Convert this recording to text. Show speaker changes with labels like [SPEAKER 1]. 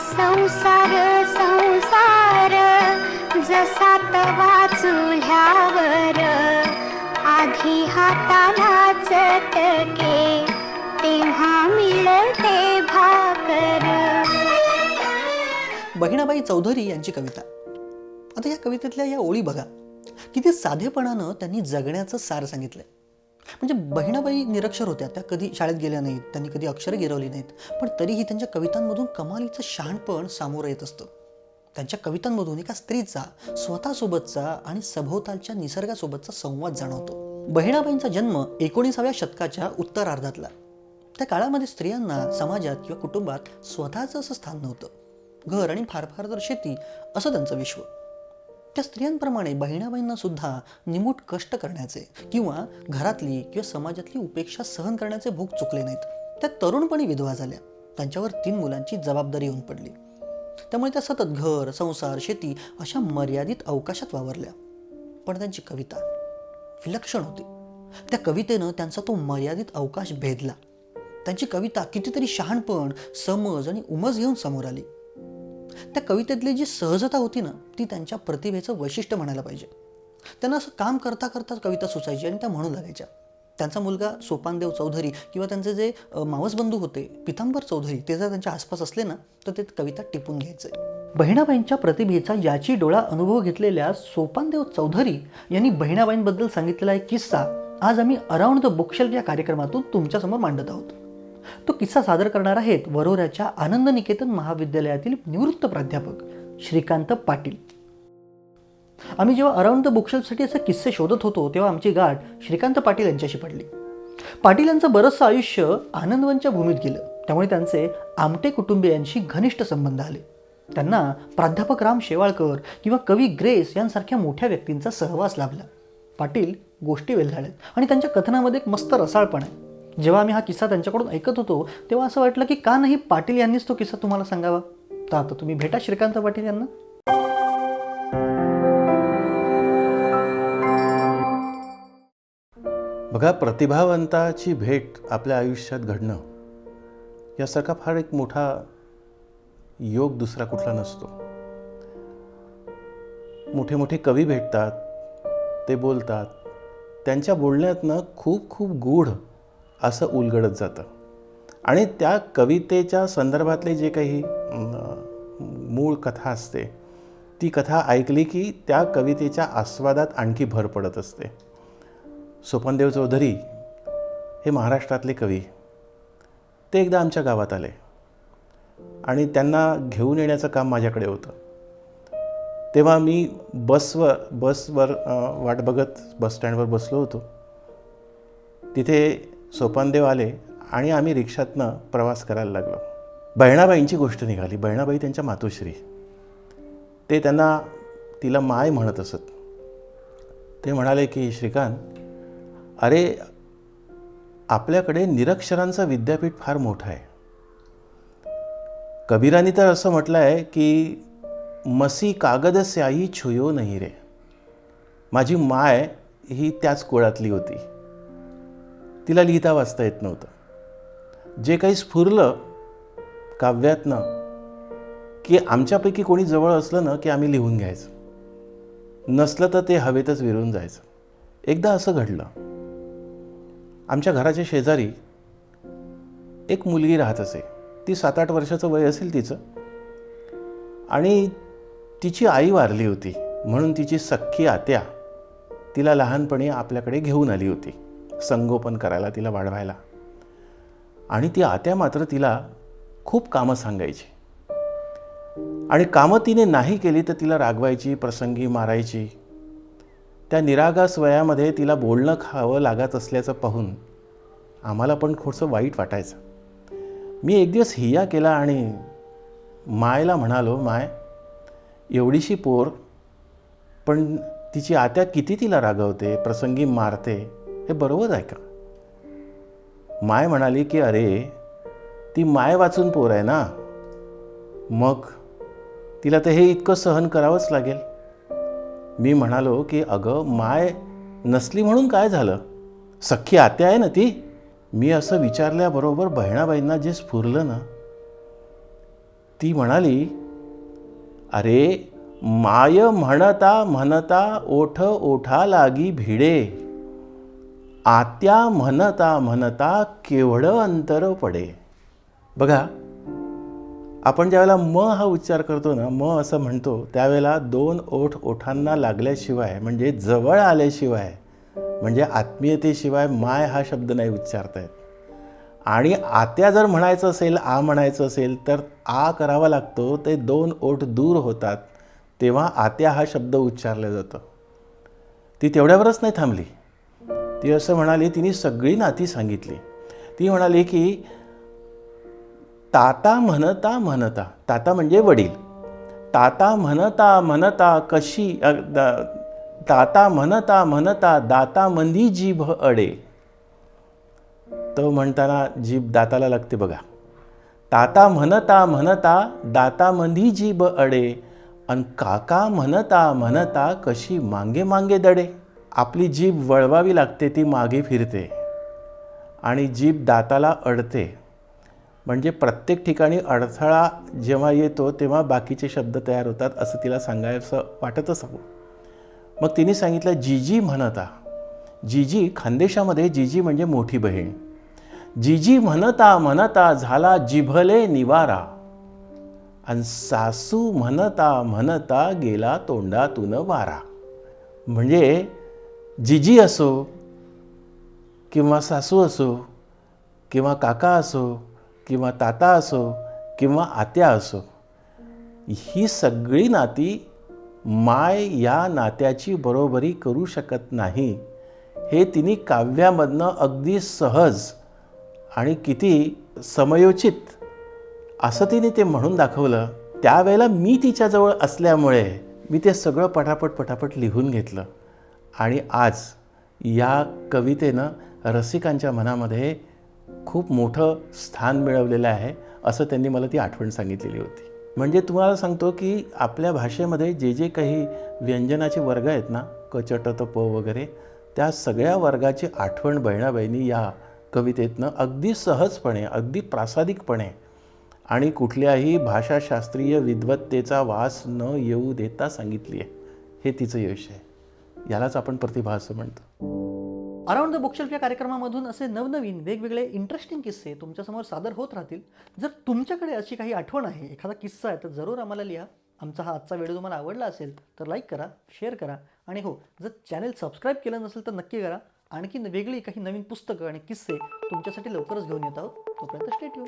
[SPEAKER 1] संसार संसार जसा तवा चुल्यावर आधी हाताला चटके तेव्हा मिळते भाकर.
[SPEAKER 2] बहिणाबाई चौधरी यांची कविता. आता या कवितेतल्या या ओळी बघा. किती साधेपणानं त्यांनी जगण्याचं सार सांगितलंय. म्हणजे बहिणाबाई निरक्षर होत्या. त्या कधी शाळेत गेल्या नाहीत त्यांनी कधी अक्षरं गिरवली नाहीत. पण तरीही त्यांच्या कवितांमधून कमालीचं शहाणपण सामोरं येत असतं. त्यांच्या कवितांमधून एका स्त्रीचा स्वतःसोबतचा आणि सभोवतालच्या निसर्गासोबतचा संवाद जाणवतो. बहिणाबाईंचा जन्म एकोणीसाव्या शतकाच्या उत्तरार्धातला. त्या काळामध्ये स्त्रियांना समाजात किंवा कुटुंबात स्वतःचं असं स्थान नव्हतं. घर आणि फार फार तर शेती असं त्यांचं विश्व. त्या स्त्रियांप्रमाणे बहिणाबाईंना सुद्धा निमूट कष्ट करण्याचे किंवा घरातली किंवा समाजातली उपेक्षा सहन करण्याचे भूक चुकले नाहीत. त्या तरुणपणी विधवा झाल्या. त्यांच्यावर तीन मुलांची जबाबदारी येऊन पडली. त्यामुळे त्या सतत घर संसार शेती अशा मर्यादित अवकाशात वावरल्या. पण त्यांची कविता विलक्षण होती. त्या कवितेनं त्यांचा तो मर्यादित अवकाश भेदला. त्यांची कविता कितीतरी शहाणपण समज आणि उमज घेऊन समोर आली. त्या कवितेतली जी सहजता होती ना ती त्यांच्या प्रतिभेचं वैशिष्ट्य म्हणायला पाहिजे. त्यांना असं काम करता करता कविता सुचायची आणि त्या म्हणू लागायच्या. त्यांचा मुलगा सोपानदेव चौधरी किंवा त्यांचे जे मावसबंधू होते पितांबर चौधरी ते जर त्यांच्या आसपास असले ना तर ते कविता टिपून घ्यायचे. बहिणाबाईंच्या प्रतिभेचा याची डोळा अनुभव घेतलेल्या सोपानदेव चौधरी यांनी बहिणाबाईंबद्दल सांगितलेला एक किस्सा आज आम्ही अराउंड द बुकशेल्फ या कार्यक्रमातून तुमच्यासमोर मांडत आहोत. तो किस्सा सादर करणार आहेत वरोऱ्याच्या आनंद निकेतन महाविद्यालयातील निवृत्त प्राध्यापक श्रीकांत पाटील. आम्ही जेव्हा अराउंड द बुकशेल्फसाठी असे किस्से शोधत होतो तेव्हा आमची गाठ श्रीकांत पाटील यांच्याशी पडली. पाटील यांचं बरंचसं आयुष्य आनंदवनच्या भूमीत गेलं. त्यामुळे त्यांचे आमटे कुटुंबियांशी घनिष्ठ संबंध आले. त्यांना प्राध्यापक राम शेवाळकर किंवा कवी ग्रेस यांसारख्या मोठ्या व्यक्तींचा सहवास लाभला. पाटील गोष्टी वेल्हाळ्यात आणि त्यांच्या कथनामध्ये एक मस्त रसाळपण आहे. जेव्हा आम्ही हा किस्सा त्यांच्याकडून ऐकत होतो तेव्हा असं वाटलं की का नाही पाटील यांनीच तो किस्सा तुम्हाला सांगावा? तर आता तुम्ही भेटा श्रीकांत पाटील यांना.
[SPEAKER 3] बघा प्रतिभावंताची भेट आपल्या आयुष्यात घडणं यासारखा फार एक मोठा योग दुसरा कुठला नसतो. मोठे मोठे कवी भेटतात ते बोलतात. त्यांच्या बोलण्यातनं खूप खूप गूढ असं उलगडत जातं. आणि त्या कवितेच्या संदर्भातले जे काही मूळ कथा असते ती कथा ऐकली की त्या कवितेच्या आस्वादात आणखी भर पडत असते. सोपनदेव चौधरी हे महाराष्ट्रातले कवी. ते एकदा आमच्या गावात आले. आणि त्यांना घेऊन येण्याचं काम माझ्याकडे होतं. तेव्हा मी बसवर बसवर वाट बघत बसस्टँडवर बसलो होतो. तिथे सोपानदेव आले आणि आम्ही रिक्षातनं प्रवास करायला लागलो. बहिणाबाईंची गोष्ट निघाली. बहिणाबाई त्यांच्या मातोश्री. ते त्यांना तिला माय म्हणत असत. ते म्हणाले की श्रीकांत अरे आपल्याकडे निरक्षरांचं विद्यापीठ फार मोठं आहे. कबीरांनी तर असं म्हटलं आहे की मसी कागद स्याही छुयो नाही रे. माझी माय ही त्याच कुळातली होती. तिला लिहिता वाचता येत नव्हतं. जे काही स्फुरलं काव्यातनं की आमच्यापैकी कोणी जवळ असलं ना की आम्ही लिहून घ्यायचं. नसलं तर ते हवेतच विरून जायचं. एकदा असं घडलं. आमच्या घराच्या शेजारी एक मुलगी राहत असे. ती सात आठ वर्षाचं वय असेल तिचं. आणि तिची आई वारली होती. म्हणून तिची सख्खी आत्या तिला लहानपणी आपल्याकडे घेऊन आली होती. संगोपन करायला तिला वाढवायला. आणि ती आत्या मात्र तिला खूप कामं सांगायची. आणि कामं तिने नाही केली तर तिला रागवायची प्रसंगी मारायची. त्या निरागास वयामध्ये तिला बोलणं खावं लागत असल्याचं पाहून आम्हाला पण थोडंसं वाईट वाटायचं. मी एक दिवस हिया केला आणि मायला म्हणालो माय एवढीशी पोर पण तिची आत्या किती तिला रागवते प्रसंगी मारते हे बरोबर आहे का? माय म्हणाली की अरे ती माय वाचून पोर आहे ना? मग तिला तर हे इतकं सहन करावंच लागेल. मी म्हणालो की अगं माय नसली म्हणून काय झालं? सख्खी आत्या आहे ना ती? मी असं विचारल्याबरोबर बहिणाबाईंना जे स्फुरलं ना ती म्हणाली अरे माय म्हणता म्हणता ओठ ओठा लागी भिडे. आत्या म्हणता म्हणता केवढं अंतर पडे. बघा आपण ज्यावेळेला म हा उच्चार करतो ना म असं म्हणतो त्यावेळेला दोन ओठ ओठांना लागल्याशिवाय म्हणजे जवळ आल्याशिवाय म्हणजे आत्मीयतेशिवाय माय हा शब्द नाही उच्चारता येत. आणि आत्या जर म्हणायचं असेल आ म्हणायचं असेल तर आ करावा लागतो ते दोन ओठ दूर होतात तेव्हा आत्या हा शब्द उच्चारला जातो. ती तेवढ्यावरच नाही थांबली. ती असं म्हणाली तिने सगळी नाती सांगितली. ती म्हणाली की ताता म्हणता म्हणता ताता म्हणजे वडील ताता म्हणता म्हणता कशी ताता म्हणता म्हणता दाता मंदी जीभ अडे. तो म्हणताना जीभ दाताला लागते बघा. ताता म्हणता म्हणता दातामंदी जीभ अडे अन काका म्हणता म्हणता कशी मांगे मांगे दडे. आपली जीभ वळवावी लागते ती मागे फिरते आणि जीभ दाताला अडते. म्हणजे प्रत्येक ठिकाणी अडथळा जेव्हा येतो तेव्हा बाकीचे शब्द तयार होतात असं तिला सांगायचं वाटतच हवं मग तिने सांगितलं जीजी म्हणता जीजी खानदेशामध्ये जीजी म्हणजे मोठी बहीण. जीजी म्हणता म्हणता झाला जिभले निवारा. आणि सासू म्हणता म्हणता गेला तोंडातून वारा. म्हणजे जिजी असो किंवा सासू असो किंवा काका असो किंवा ताता असो किंवा आत्या असो ही सगळी नाती माय या नात्याची बरोबरी करू शकत नाही हे तिने काव्यामधनं अगदी सहज आणि किती समयोचित असं तिने ते म्हणून दाखवलं. त्यावेळेला मी तिच्याजवळ असल्यामुळे मी ते सगळं पटापट पटापट लिहून घेतलं. आणि आज या कवितेनं रसिकांच्या मनामध्ये खूप मोठं स्थान मिळवलेलं आहे असं त्यांनी मला ती आठवण सांगितलेली होती. म्हणजे तुम्हाला सांगतो की आपल्या भाषेमध्ये जे जे काही व्यंजनाचे वर्ग आहेत ना क प वगैरे त्या सगळ्या वर्गाची आठवण बहिणाबाईंनी या कवितेतनं अगदी सहजपणे अगदी प्रासादिकपणे आणि कुठल्याही भाषाशास्त्रीय विद्वत्तेचा वास न येऊ देता सांगितली आहे. हे तिचं यश आहे. यालाच आपण प्रतिभा असं म्हणतो.
[SPEAKER 2] अराउंड द बुकशेल्फ या कार्यक्रमामधून असे नवनवीन वेगवेगळे इंटरेस्टिंग किस्से तुमच्यासमोर सादर होत राहतील. जर तुमच्याकडे अशी काही आठवण आहे एखादा किस्सा आहे तर जरूर आम्हाला लिहा. आमचा हा आजचा व्हिडिओ तुम्हाला आवडला असेल तर लाईक करा शेअर करा आणि हो जर चॅनल सबस्क्राईब केलं नसेल तर नक्की करा. आणखी वेगळी काही नवीन पुस्तकं आणि किस्से तुमच्यासाठी लवकरच घेऊन येत आहोत. तोपर्यंत स्टेट